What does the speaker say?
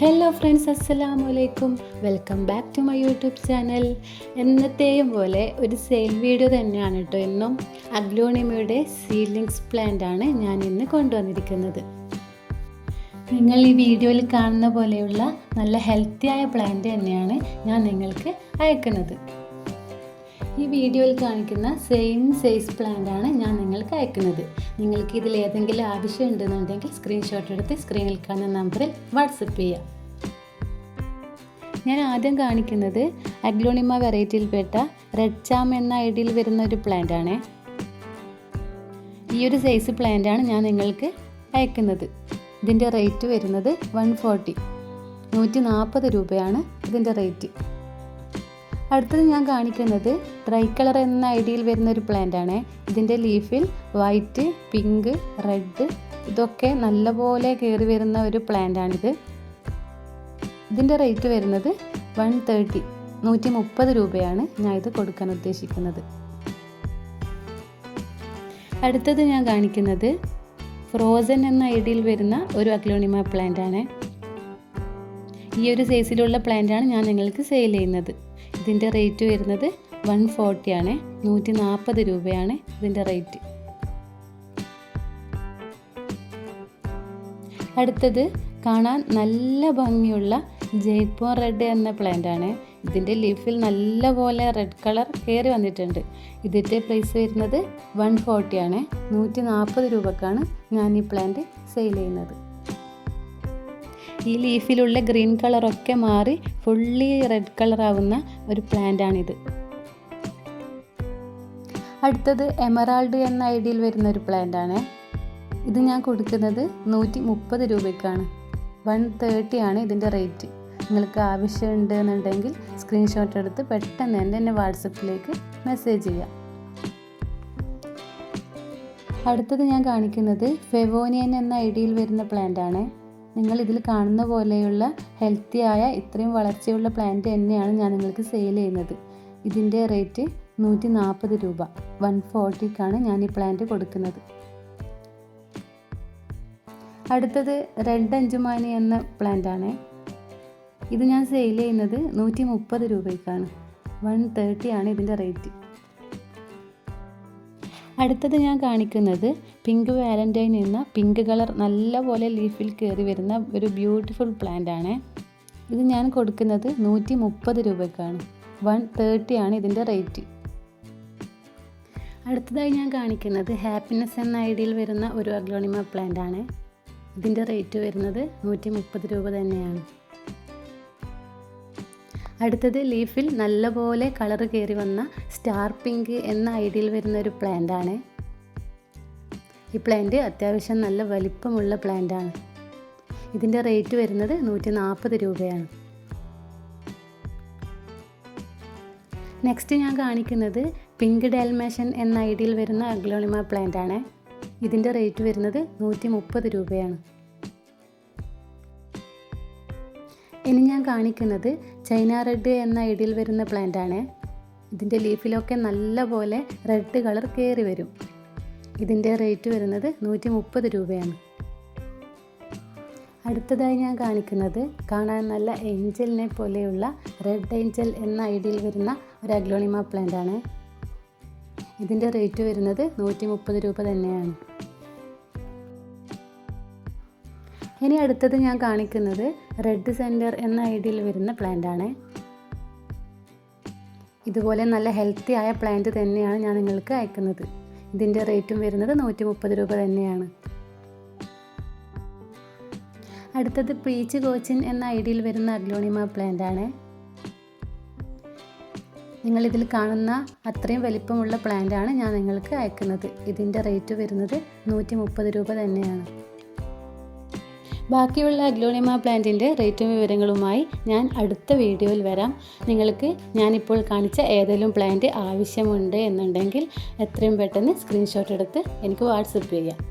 Hello friends അസ്സലാമു അലൈക്കും welcome back to my YouTube channel എന്നത്തെയും പോലെ ഒരു സെയിൽ വീഡിയോ തന്നെയാണ് കേട്ടോ എന്നും അഗ്ലോണിമയുടെ സീലിങ്സ് പ്ലാന്റ് ആണ് ഞാൻ ഇന്ന് കൊണ്ടുവന്നിരിക്കുന്നത്. നിങ്ങൾ ഈ വീഡിയോയിൽ കാണുന്ന പോലെയുള്ള നല്ല ഹെൽത്തിയായ പ്ലാന്റ് തന്നെയാണ് ഞാൻ നിങ്ങൾക്ക് അയക്കുന്നത്. ഈ വീഡിയോയിൽ കാണിക്കുന്ന സെയിം സൈസ് പ്ലാന്റ് ആണ് ഞാൻ നിങ്ങൾക്ക് അയക്കുന്നത്. നിങ്ങൾക്ക് ഇതിൽ ഏതെങ്കിലും ആവശ്യം ഉണ്ടെന്നുണ്ടെങ്കിൽ സ്ക്രീൻഷോട്ട് എടുത്ത് സ്ക്രീനിൽ കാണുന്ന നമ്പറിൽ വാട്സപ്പ് ചെയ്യാം. ഞാൻ ആദ്യം കാണിക്കുന്നത് അഗ്ലോണിമ വെറൈറ്റിയിൽപ്പെട്ട റെഡ് ചാം എന്ന ഐഡിയിൽ വരുന്ന ഒരു പ്ലാന്റ് ആണ്. ഈ ഒരു സൈസ് പ്ലാന്റ് ആണ് ഞാൻ നിങ്ങൾക്ക് അയക്കുന്നത്. ഇതിന്റെ റേറ്റ് വരുന്നത് വൺ ഫോർട്ടി നൂറ്റി നാൽപ്പത് രൂപയാണ് ഇതിന്റെ റേറ്റ് അടുത്തത് ഞാൻ കാണിക്കുന്നത് ഡ്രൈ കളർ എന്ന ഐഡിയയിൽ വരുന്ന ഒരു പ്ലാന്റ് ആണ്. ഇതിന്റെ ലീഫിൽ വൈറ്റ് പിങ്ക് റെഡ് ഇതൊക്കെ നല്ലപോലെ കയറി വരുന്ന ഒരു പ്ലാന്റ് ആണിത്. ഇതിന്റെ റേറ്റ് വരുന്നത് വൺ തേർട്ടി നൂറ്റി മുപ്പത് രൂപയാണ് ഞാൻ ഇത് കൊടുക്കാൻ ഉദ്ദേശിക്കുന്നത്. അടുത്തത് ഞാൻ കാണിക്കുന്നത് ഫ്രോസൻ എന്ന ഐഡിയിൽ വരുന്ന ഒരു അക്ലോണിമ പ്ലാന്റ് ആണ്. ഈ ഒരു സൈസിലുള്ള പ്ലാന്റാണ് ഞാൻ നിങ്ങൾക്ക് സെയിൽ ചെയ്യുന്നത്. ഇതിന്റെ റേറ്റ് വരുന്നത് വൺ ഫോർട്ടി ആണ് നൂറ്റി നാൽപ്പത് രൂപയാണ് ഇതിന്റെ റേറ്റ്. അടുത്തത് കാണാൻ നല്ല ഭംഗിയുള്ള ജയ്പൂർ റെഡ് എന്ന പ്ലാന്റാണ്. ഇതിന്റെ ലീഫിൽ നല്ല പോലെ റെഡ് കളർ കയറി വന്നിട്ടുണ്ട്. ഇതിന്റെ പ്രൈസ് വരുന്നത് വൺ ഫോർട്ടി ആണ് നൂറ്റി നാൽപ്പത് രൂപക്കാണ് ഞാൻ ഈ പ്ലാന്റ് സെയിൽ ചെയ്യുന്നത്. ഈ ലീഫിലുള്ള ഗ്രീൻ കളറൊക്കെ മാറി ഫുള്ളി റെഡ് കളർ ആവുന്ന ഒരു പ്ലാന്റ് ആണിത്. അടുത്തത് എമറാൾഡ് എന്ന ഐഡിയിൽ വരുന്ന ഒരു പ്ലാന്റ് ആണ്. ഇത് ഞാൻ കൊടുക്കുന്നത് നൂറ്റി മുപ്പത് രൂപയ്ക്കാണ്. വൺ തേർട്ടി ആണ് ഇതിന്റെ റേറ്റ് നിങ്ങൾക്ക് ആവശ്യമുണ്ട് എന്നുണ്ടെങ്കിൽ സ്ക്രീൻഷോട്ട് എടുത്ത് പെട്ടെന്ന് തന്നെ എന്നെ വാട്സപ്പിലേക്ക് മെസ്സേജ് ചെയ്യാം അടുത്തത് ഞാൻ കാണിക്കുന്നത് ഫെവോനിയൻ എന്ന ഐഡിയിൽ വരുന്ന പ്ലാന്റ് ആണ്. നിങ്ങൾ ഇതിൽ കാണുന്ന പോലെയുള്ള ഹെൽത്തിയായ ഇത്രയും വളർച്ചയുള്ള പ്ലാന്റ് തന്നെയാണ് ഞാൻ നിങ്ങൾക്ക് സെയിൽ ചെയ്യുന്നത്. ഇതിന്റെ റേറ്റ് നൂറ്റി നാൽപ്പത് രൂപ. വൺ ഫോർട്ടിക്കാണ് ഞാൻ ഈ പ്ലാന്റ് കൊടുക്കുന്നത്. അടുത്തത് റെഡ് അഞ്ചുമാനി എന്ന പ്ലാന്റാണ്. ഇത് ഞാൻ സെയിൽ ചെയ്യുന്നത് നൂറ്റി മുപ്പത് രൂപയ്ക്കാണ്. വൺ തേർട്ടി ആണ് ഇതിന്റെ റേറ്റ്. അടുത്തത് ഞാൻ കാണിക്കുന്നത് പിങ്ക് വാലന്റൈൻ എന്ന പിങ്ക് കളർ നല്ലപോലെ ലീഫിൽ കയറി വരുന്ന ഒരു ബ്യൂട്ടിഫുൾ പ്ലാന്റ് ആണ്. ഇത് ഞാൻ കൊടുക്കുന്നത് നൂറ്റി മുപ്പത് രൂപയ്ക്കാണ് വൺ തേർട്ടി ആണ് ഇതിന്റെ റേറ്റ് അടുത്തതായി ഞാൻ കാണിക്കുന്നത് ഹാപ്പിനെസ് എന്ന ഐഡിയയിൽ വരുന്ന ഒരു അഗ്ലോണിമ പ്ലാന്റ് ആണ്. ഇതിന്റെ റേറ്റ് വരുന്നത് നൂറ്റി മുപ്പത് രൂപ തന്നെയാണ്. അടുത്തത് ലീഫിൽ നല്ലപോലെ കളർ കയറി വന്ന സ്റ്റാർ പിങ്ക് എന്ന ഐഡിയയിൽ വരുന്ന ഒരു പ്ലാന്റ് ആണ്. ഈ പ്ലാന്റ് അത്യാവശ്യം നല്ല വലിപ്പമുള്ള പ്ലാന്റ് ആണ്. ഇതിന്റെ റേറ്റ് വരുന്നത് നൂറ്റി നാൽപ്പത് രൂപയാണ്. നെക്സ്റ്റ് ഞാൻ കാണിക്കുന്നത് പിങ്ക് ഡെൽമേഷൻ എന്ന ഐഡിയയിൽ വരുന്ന അഗ്ലോണിമ പ്ലാന്റ് ആണ്. ഇതിന്റെ റേറ്റ് വരുന്നത് നൂറ്റി മുപ്പത് രൂപയാണ്. ഇനി ഞാൻ കാണിക്കുന്നത് ചൈന റെഡ് എന്ന ഇടിയിൽ വരുന്ന പ്ലാന്റ് ആണ്. ഇതിന്റെ ലീഫിലൊക്കെ നല്ല പോലെ റെഡ് കളർ കയറി വരും. ഇതിന്റെ റേറ്റ് വരുന്നത് നൂറ്റി മുപ്പത് രൂപയാണ്. അടുത്തതായി ഞാൻ കാണിക്കുന്നത് കാണാൻ നല്ല ഏഞ്ചലിനെ പോലെയുള്ള റെഡ് ഏഞ്ചൽ എന്ന ഐഡിയിൽ വരുന്ന ഒരു അഗ്ലോണിമ പ്ലാന്റ് ആണ്. ഇതിന്റെ റേറ്റ് വരുന്നത് നൂറ്റി മുപ്പത് രൂപ തന്നെയാണ്. ഇനി അടുത്തത് ഞാൻ കാണിക്കുന്നത് റെഡ് സെന്റർ എന്ന ഐഡിയയിൽ വരുന്ന പ്ലാന്റ് ആണ്. ഇതുപോലെ നല്ല ഹെൽത്തി ആയ പ്ലാന്റ് തന്നെയാണ് ഞാൻ നിങ്ങൾക്ക് അയക്കുന്നത്. ഇതിന്റെ റേറ്റും വരുന്നത് നൂറ്റി മുപ്പത് രൂപ തന്നെയാണ്. അടുത്തത് പീച്ച് കോച്ചിൻ എന്ന ഐഡിയയിൽ വരുന്ന അഗ്ലോണിമ പ്ലാന്റ് ആണ്. നിങ്ങളിതിൽ കാണുന്ന അത്രയും വലിപ്പമുള്ള പ്ലാന്റ് ആണ് ഞാൻ നിങ്ങൾക്ക് അയക്കുന്നത്. ഇതിന്റെ റേറ്റ് വരുന്നത് നൂറ്റി രൂപ തന്നെയാണ്. ബാക്കിയുള്ള അഗ്ലോണിമ പ്ലാന്റിന്റെ റേറ്റും വിവരങ്ങളുമായി ഞാൻ അടുത്ത വീഡിയോയിൽ വരാം. നിങ്ങൾക്ക് ഞാനിപ്പോൾ കാണിച്ച ഏതെങ്കിലും പ്ലാന്റ് ആവശ്യമുണ്ട് എന്നുണ്ടെങ്കിൽ എത്രയും പെട്ടെന്ന് സ്ക്രീൻഷോട്ട് എടുത്ത് എനിക്ക് വാട്സപ്പ് ചെയ്യാം.